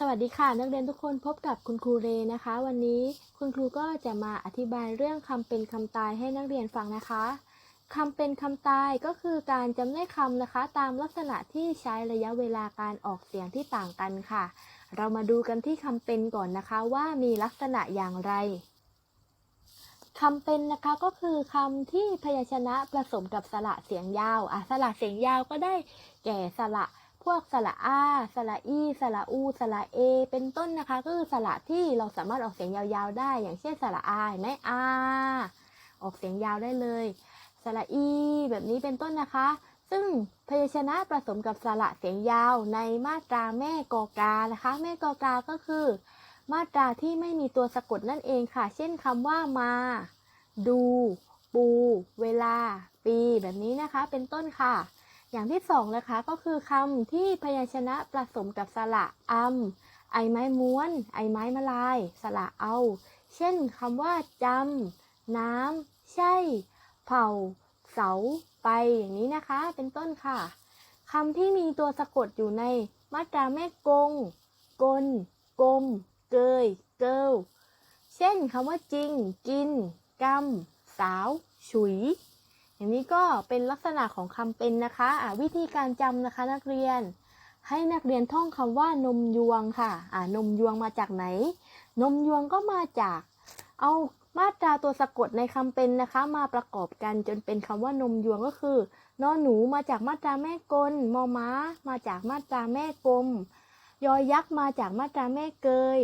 สวัสดีค่ะ นักเรียนทุกคนพบกับคุณครูเรนะคะ วันนี้คุณครูก็จะมาอธิบายเรื่องคำเป็นคำตายให้นักเรียนฟังนะคะคำเป็นคำตายก็คือการจำแนกคำนะคะ ตามลักษณะที่ใช้ระยะเวลาการออกเสียงที่ต่างกันค่ะ เรามาดูกันที่คำเป็นก่อนนะคะว่ามีลักษณะอย่างไรคำเป็นนะคะก็คือคำที่พยัญชนะผสมกับสระเสียงยาวอะสระเสียงยาวก็ได้แก่สระ พวกสระอาสระอีสระอูสระเอ เป็นต้นนะคะ ก็คือสระที่เราสามารถออกเสียงยาวๆได้ อย่างเช่นสระอาเห็นไหมอา ออกเสียงยาวได้เลยสระอี แบบนี้เป็นต้นนะคะ ซึ่งพยัญชนะผสมกับสระเสียงยาวในมาตราแม่กอกานะคะ แม่กอกาก็คือ มาตราที่ไม่มีตัวสะกดนั่นเองค่ะ เช่นคำว่ามา ดู ปู เวลา ปี แบบนี้นะคะ เป็นต้นค่ะ อย่างที่สองนะคะก็คือคำที่พยัญชนะผสมกับสระอัมไอไม้ม้วน ไอไม้มะลาย สระเอา เช่นคำว่าจำน้ำใช่ เผ่าเสา ไปอย่างนี้นะคะ เป็นต้นค่ะคำที่มีตัวสะกดอยู่ในมาตราแม่กง กล กลม เกย เกิล เช่นคำว่าจริง กินกำสาว ฉุย อย่างนี้ก็เป็นลักษณะของคำเป็นนะคะะวิธีการจำนะคะนักเรียน ให้นักเรียนท่องคำว่านมยวงค่ะอ่านมยวงมาจากไหน นมยวงก็มาจาก เอามาตราตัวสะกดในคำเป็นนะคะ มาประกอบกันจนเป็นคำว่านมยวงก็คือนอหนูมาจากมาตราแม่กลมอม้า มาจากมาตราแม่กลมยอยักษ์มาจากมาตราแม่เกย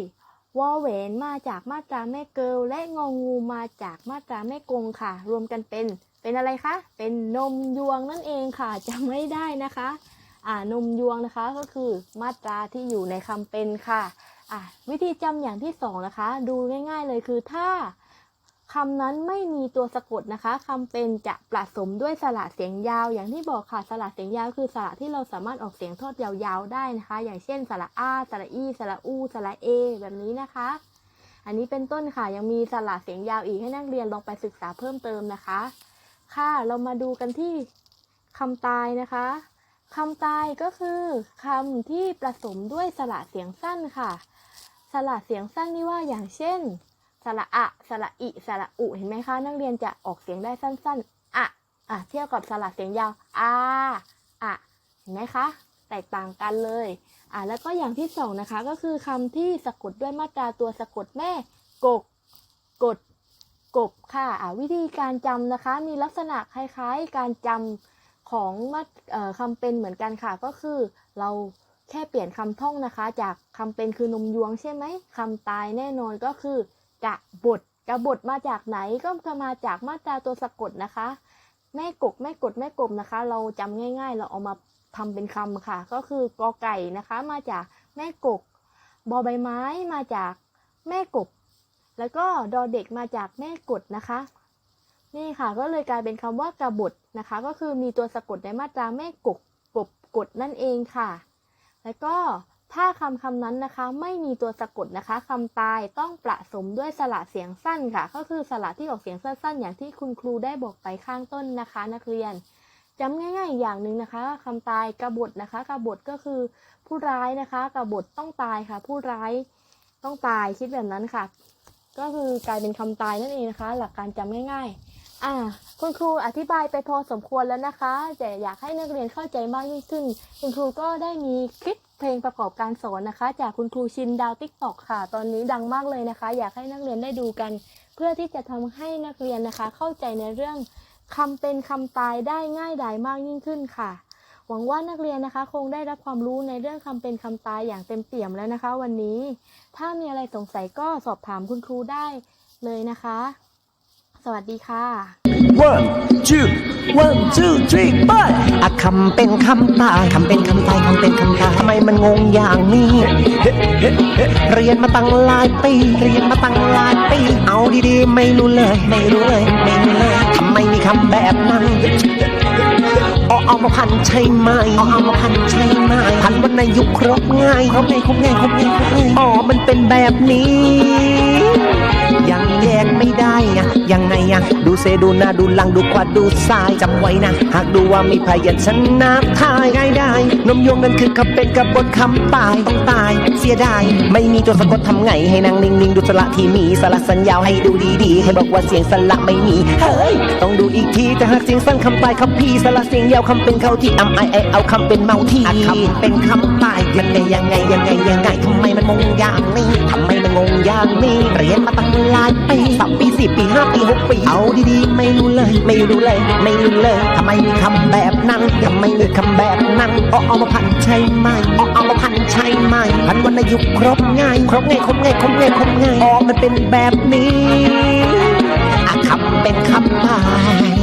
วอแหวนมาจากมาตราแม่เกิลและงองูมาจากมาตราแม่กงค่ะ รวมกันเป็น เป็นอะไรคะ เป็นนมยวงนั่นเองค่ะจำไม่ได้นะคะอ่านมยวงนะคะก็คือมาตราที่อยู่ในคำเป็นค่ะอะวิธีจำอย่างที่สองนะคะ ดูง่ายๆเลยคือถ้าคำนั้นไม่มีตัวสะกดนะคะคำเป็นจะผสมด้วยสระเสียงยาว อย่างที่บอกค่ะสระเสียงยาวคือสระที่เราสามารถออกเสียงทอดยาวๆได้นะคะ อย่างเช่นสระอาสระอีสระอูสระเอ แบบนี้นะคะ อันนี้เป็นต้นค่ะยังมีสระเสียงยาวอีกให้นักเรียนลองไปศึกษาเพิ่มเติมนะคะ ค่ะ เรามาดูกันที่คำตายนะคะคำตายก็คือคำที่ผสมด้วยสระเสียงสั้นค่ะ สระเสียงสั้นนี่ว่าอย่างเช่น สระอะ สระอิ สระอุ เห็นไหมคะ นักเรียนจะออกเสียงได้สั้นๆ อะอะเทียบกับสระเสียงยาว อาอะเห็นไหมคะ แตกต่างกันเลยอะแล้วก็อย่างที่สองนะคะ ก็คือคำที่สะกดด้วยมาตราตัวสะกดแม่ กก กด กบค่ะะวิธีการจำนะคะ มีลักษณะคล้ายๆ การจำของมาเอ่อคำเป็นเหมือนกันค่ะ ก็คือเราแค่เปลี่ยนคำท่องนะคะ จากคำเป็นคือนมยวงใช่ไหมคำตายแน่นอนก็คือกะบทกะบทมาจากไหนก็จะมาจากมาตราตัวสะกดนะคะ แม่กกแม่กดแม่กลมนะคะ เราจำง่าย ๆ เราเอามาทำเป็นคำค่ะ ก็คือกอไก่นะคะ มาจากแม่กกบอใบไม้มาจากแม่กบ แล้วก็ดอเด็กมาจากแม่กดนะคะ นี่ค่ะก็เลยกลายเป็นคำว่ากบฏนะคะ ก็คือมีตัวสะกดในมาตราแม่กกกบกดนั่นเองค่ะ แล้วก็ถ้าคำคำนั้นนะคะ ไม่มีตัวสะกดนะคะคำตายต้องประสมด้วยสระเสียงสั้นค่ะ ก็คือสระที่ออกเสียงสั้น ๆ อย่างที่คุณครูได้บอกไปข้างต้นนะคะ นักเรียนจำง่ายๆอีกอย่างหนึ่งนะคะคำตายกบฏนะคะกบฏก็คือผู้ร้ายนะคะกบฏต้องตายค่ะ ผู้ร้ายต้องตายคิดแบบนั้นค่ะ ก็คือกลายเป็นคำตายนั่นเองนะคะ หลักการจำง่าย ๆ อ่า คุณครูอธิบายไปพอสมควรแล้วนะคะ แต่อยากให้นักเรียนเข้าใจมากยิ่งขึ้น คุณครูก็ได้มีคลิปเพลงประกอบการสอนนะคะ จากคุณครูชินดาวติ๊กตอกค่ะ ตอนนี้ดังมากเลยนะคะ อยากให้นักเรียนได้ดูกัน เพื่อที่จะทำให้นักเรียนนะคะ เข้าใจในเรื่องคำเป็นคำตายได้ง่ายดายมากยิ่งขึ้นค่ะ หวังว่านักเรียนนะคะคงได้รับความรู้ในเรื่องคำเป็นคำตายอย่างเต็มเปี่ยมแล้วนะคะ วันนี้ ถ้ามีอะไรสงสัยก็สอบถามคุณครูได้เลยนะคะ สวัสดีค่ะ One, two, one, two, three, four อะคำเป็นคำตายคำเป็นคำตายคำเป็นคำตายทำไมมันงงอย่างนี้ เรียนมาตั้งหลายปี เรียนมาตั้งหลายปี เอาดีๆ ไม่รู้เลย ไม่รู้เลย ไม่รู้เลยทำไมมีคำแบบนั้นเอาเอามาพันใช่ไหมเอาเอามาพันใช่ไหมพันวันในยุคครบง่ายครบง่ายครบง่ายครบง่ายครบง่ายอ๋อมันเป็นแบบนี้ยัง แยกไม่ได้อะยังไงอะดูเซดูหน้าดูหลังดูขวาดูซ้ายจำไว้นะ หากดูว่ามีพยัญชนะทายง่ายได้ นมยวงนั้นคือคำเป็นกับบทคำตายต้องตาย เสียยดายไม่มีตัวสะกดทำไงให้นั่งนิ่งๆ ดูสระที่มีสระสัญญาให้ดูดีๆ ให้บอกว่าเสียงสระไม่มีเฮ้ยต้องดูอีกทีแต่หากเสียงสั้นคำตายคำพีสระเสียงยาวคำเป็นเข้าที่อำไอไอเอาคำเป็นเมาที่คำเป็นคำตายมันไงยังไงยังไงยังไงทำไมมันงงอย่างนี้ทำไมมันงงอย่างนี้เรียนมาตั้งหลายปีสามปีสี่ปีห้าปีหกปี เอาดีๆ ไม่รู้เลย ไม่รู้เลย ไม่รู้เลยทำไมมีคำแบบนั้นทำไมมีคำแบบนั้นอ๋อเอามาพันใช่ไหมอ๋อเอามาพันใช่ไหมพันวันอายุครบง่ายครบง่ายครบง่ายครบง่ายครบง่ายอ๋อมันเป็นแบบนี้อะคำเป็นคำไป